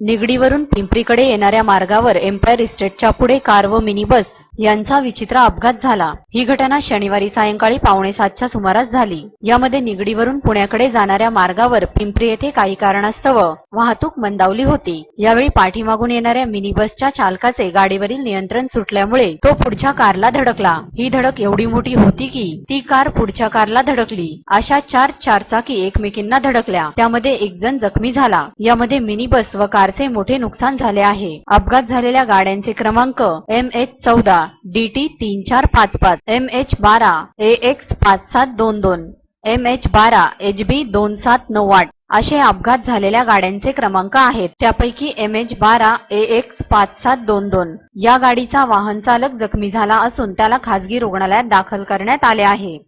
निगडीवरून पिंपरीकडे येणाऱ्या मार्गावर एम्पायर इस्टेटच्या पुढे कार व मिनी बस. यांचा विचित्र अपघात झाला. ही घटना शनिवारी सायंकाळी पावणे सातच्या सुमारास झाली. यामध्ये निगडीवरून पुण्याकडे जाणाऱ्या मार्गावर पिंपरी येथे काही कारणास्तव वाहतूक मंदावली होती. यावेळी पाठीमागून येणाऱ्या मिनी बसच्या चालकाचे गाडीवरील नियंत्रण सुटल्यामुळे तो पुढच्या कारला धडकला. ही धडक एवढी मोठी होती की ती कार पुढच्या कारला धडकली. अशा चार चारचाकी एकमेकींना धडकल्या. त्यामध्ये एक जण जखमी झाला. यामध्ये मिनी बस व कारचे मोठे नुकसान झाले आहे. अपघात झालेल्या गाड्यांचे क्रमांक एम एच चौदा. डी टी तीन चार पाच पाच. एम एच बारा ए एक्स पाच सात दोन दोन. एम एच बारा एच बी दोन सात नऊ आठ. असे अपघात झालेल्या गाड्यांचे क्रमांक आहेत. त्यापैकी एम एच बारा ए एक्स पाच सात दोन दोन. या गाडीचा वाहन चालक जखमी झाला असून त्याला खासगी रुग्णालयात दाखल करण्यात आले आहे.